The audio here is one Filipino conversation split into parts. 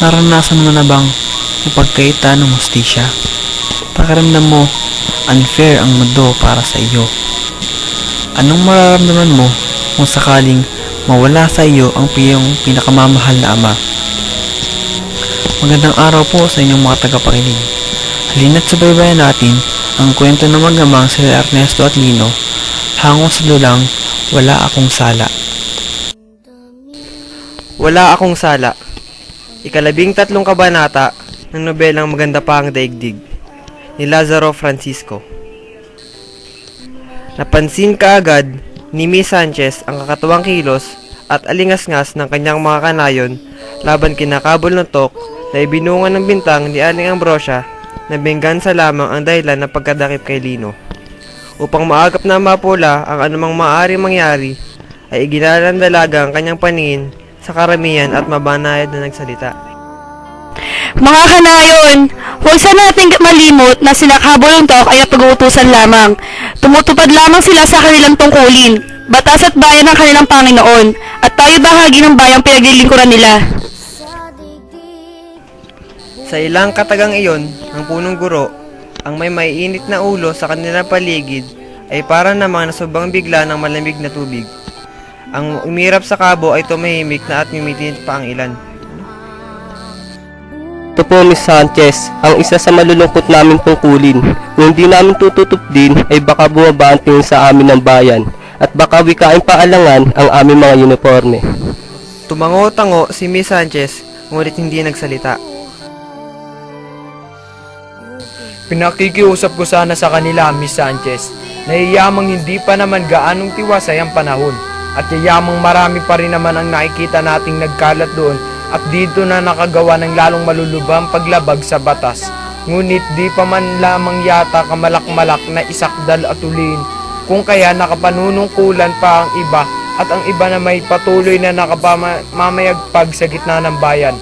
Naranasan mo na bang mapagkaita ng hustisya? Pakiramdam mo, unfair ang mundo para sa iyo. Anong mararamdaman mo kung sakaling mawala sa iyo ang piyong pinakamamahal na ama? Magandang araw po sa inyong mga tagapakinig. Halina't subaybayan natin ang kwento ng magamang sila Ernesto at Lino hangong sa dulang Wala Akong Sala. Wala Akong Sala Ikalabing tatlong kabanata ng nobelang Maganda pa ang Daigdig ni Lazaro Francisco. Napansin kaagad ni Miss Sanchez ang kakatuwang kilos at alingasngas ng kanyang mga kanayon laban kinakabol ng tok na ibinungan ng bintang ni Aling Ambrosia na benggansa lamang ang dahilan ng pagkadakip kay Lino. Upang maagap na mapula ang anumang maaari mangyari, ay iginalang dalaga ang kanyang paningin sa karamihan at mabanayad na nagsalita. Mga kanayon, huwag sana nating malimot na sila kabuluntok ay pag-uutusan lamang. Tumutupad lamang sila sa kanilang tungkulin, batas at bayan ng kanilang Panginoon, at tayo bahagi ng bayang pinaglilingkuran nila. Sa ilang katagang iyon, ang punong guro, ang may maiinit na ulo sa kanilang paligid, ay para namang nasubang bigla ng malamig na tubig. Ang umirap sa kabo ay tumahimik na at mimitinit pa ang ilan. Ito po, Miss Sanchez, ang isa sa malulungkot namin tungkulin. Kung hindi namin tututup din, ay baka bumaba ang tingin sa amin ng bayan. At baka wikain paalangan ang aming mga uniforme. Tumango-tango si Miss Sanchez, ngunit hindi nagsalita. Pinakikiusap ko sana sa kanila, Miss Sanchez, na yayamang hindi pa naman gaanong tiwasay ang panahon. At yayamang marami pa rin naman ang nakikita nating nagkalat doon at dito na nakagawa ng lalong malulubhang paglabag sa batas. Ngunit di pa man lamang yata kamalak-malak na isakdal at ulin, kung kaya nakapanunungkulan pa ang iba at ang iba na may patuloy na nakapamamayagpag sa gitna ng bayan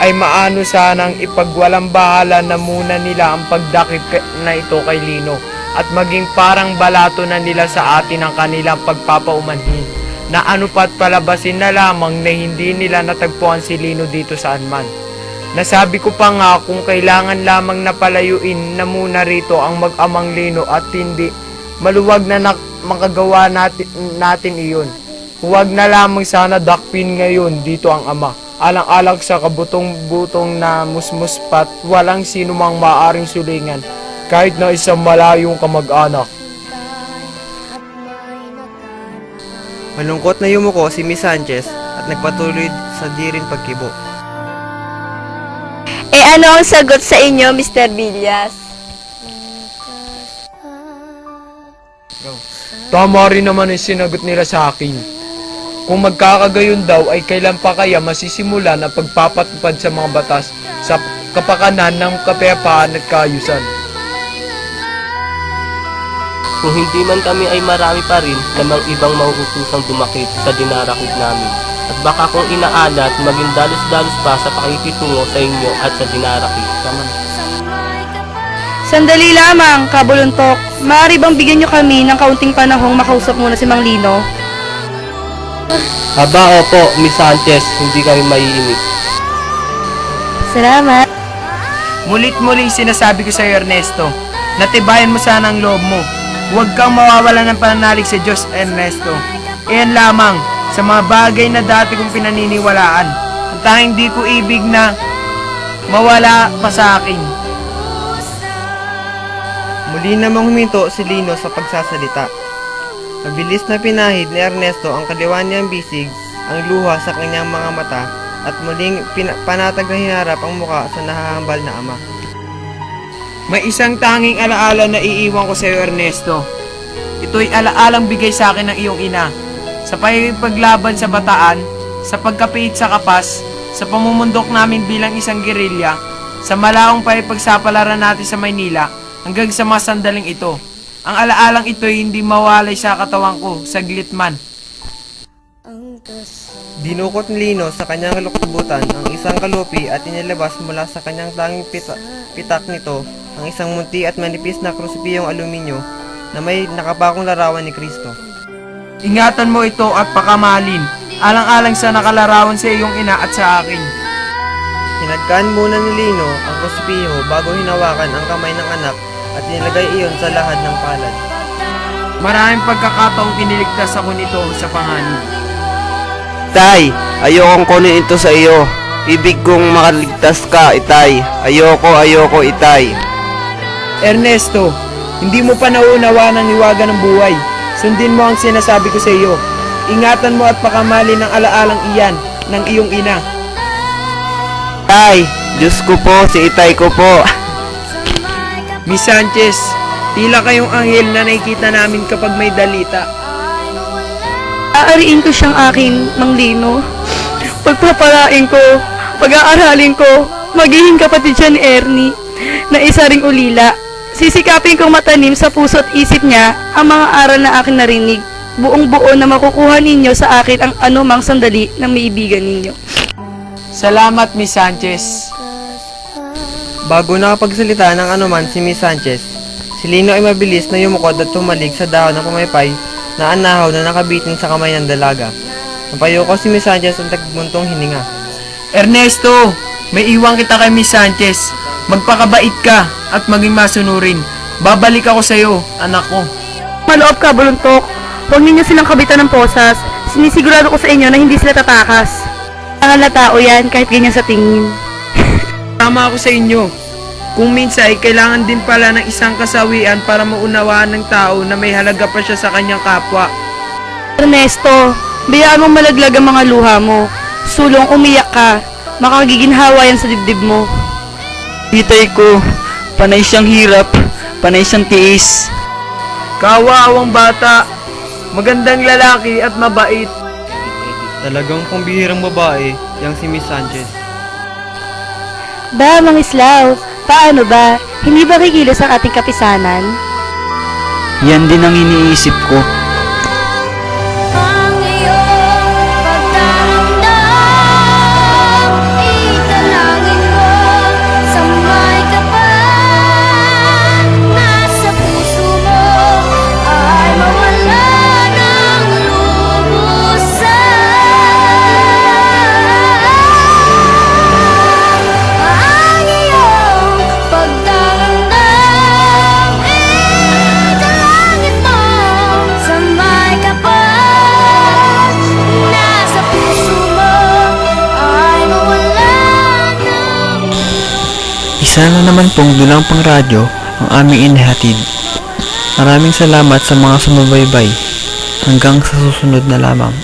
ay maano sanang ipagwalang bahala na muna nila ang pagdakip na ito kay Lino at maging parang balato na nila sa atin ang kanilang pagpapaumanhin na ano pat palabasin na lamang na hindi nila natagpuan si Lino dito saan man. Nasabi ko pa nga kung kailangan lamang na palayuin na muna rito ang mag-amang Lino at hindi maluwag na nak- makagawa natin, natin iyon. Huwag na lamang sana dakpin ngayon dito ang ama. Alang-alang sa kabutong-butong na musmuspat, walang sino mang maaring sulingan, kahit na isang malayong kamag-anak. Malungkot na yumuko si Miss Sanchez at nagpatuloy sa dirin pagkibo. Eh ano ang sagot sa inyo, Mr. Villas? Tama rin naman yung sinagot nila sa akin. Kung magkakagayon daw ay kailan pa kaya masisimula ang pagpapatupad sa mga batas sa kapakanan ng kapayapaan at kaayusan. Kung hindi man kami ay marami pa rin namang ibang mahuhutusang dumakit sa dinarakid namin. At baka kung inaalat, maging dalos-dalos pa sa pakikitungo sa inyo at sa dinarakid. Tama na. Sandali lamang, kabuluntok. Maaari bang bigyan nyo kami ng kaunting panahong makausap muna si Mang Lino? Aba, opo, Miss Sanchez, hindi kami maiinip. Salamat. Mulit-muli sinasabi ko sa iyo, Ernesto, natibayan mo sana ang loob mo. Huwag kang mawawala ng pananalig sa Diyos, Ernesto. Iyan lamang sa mga bagay na dati kong pinaniniwalaan. Ang tanging di ko ibig na mawala pa sa akin. Muli namang huminto si Lino sa pagsasalita. Mabilis na pinahid ni Ernesto ang kaliwan niyang bisig, ang luha sa kanyang mga mata, at muling panatag na hinarap ang muka sa nahahambal na ama. May isang tanging alaala na iiwan ko sa iyo, Ernesto. Ito'y alaalang bigay sa akin ng iyong ina. Sa pagpaglaban sa bataan, sa pagkapiit sa kapas, sa pamumundok namin bilang isang gerilya, sa malaong pakipagsapalaran natin sa Maynila, hanggang sa mga sandaling ito. Ang alaalang ito'y hindi mawalay sa katawan ko, saglit man. Dinukot ni Lino sa kanyang luksubutan ang isang kalupi at inilabas mula sa kanyang tanging pita- pitak nito ang isang munti at manipis na krusipiyong aluminyo na may nakabakong larawan ni Kristo. Ingatan mo ito at pakamahalin, alang-alang sa nakalarawan sa iyong ina at sa akin. Hinagkaan muna ni Lino ang krusipiho bago hinawakan ang kamay ng anak at nilagay iyon sa lahad ng palad. Maraming pagkakataong kiniligtas ako nito sa panganib. Itay, ayokong kunin ito sa iyo. Ibig kong makaligtas ka, Itay. Ayoko, ayoko, Itay. Ernesto, hindi mo pa nauunawa ng hiwaga ng buhay. Sundin mo ang sinasabi ko sa iyo. Ingatan mo at pakamali ng alaalang iyan ng iyong ina. Itay, Diyos ko po, si Itay ko po. Miss Sanchez, tila kayong anghel na nakikita namin kapag may dalita. Aariin ko siyang aking manglino. Pagpapalain ko, pag-aaralin ko, magiging kapatid siya ni Ernie, na isa ring ulila. Sisikapin kong matanim sa puso at isip niya ang mga aral na aking narinig. Buong buo na makukuha ninyo sa akin ang anumang sandali ng maibigan ninyo. Salamat, Miss Sanchez. Bago nakapagsalita ng anuman si Miss Sanchez, si Lino ay mabilis na yumukod at tumalig sa dahon ng pumaypay na anahaw na nakabitin sa kamay ng dalaga. Napayuko si Miss Sanchez ang tagbuntong hininga. Ernesto, may iwan kita kay Miss Sanchez. Magpakabait ka at maging masunurin. Babalik ako sa iyo, anak ko. Maloob ka, buluntok. Huwag ninyo silang kabitan ng posas. Sinisigurado ko sa inyo na hindi sila tatakas. Ang na tao yan, kahit ganyan sa tingin. Tama ako sa inyo. Kung minsan ay kailangan din pala ng isang kasawian para maunawaan ng tao na may halaga pa siya sa kanyang kapwa. Ernesto, bayaan mong malaglag ang mga luha mo. Sulong umiyak ka, makagiginhawa yan sa dibdib mo. Hitay ko, panay siyang hirap, panay siyang tiis. Kawaawang bata, magandang lalaki at mabait. Talagang pambihirang babae, yang si Miss Sanchez. Ba, mga Islaw, paano ba? Hindi ba kikilos ang ating kapisanan? Yan din ang iniisip ko. Isa na naman pong dulang pang radyo ang aming inihatid. Maraming salamat sa mga sumubaybay. Hanggang sa susunod na lamang.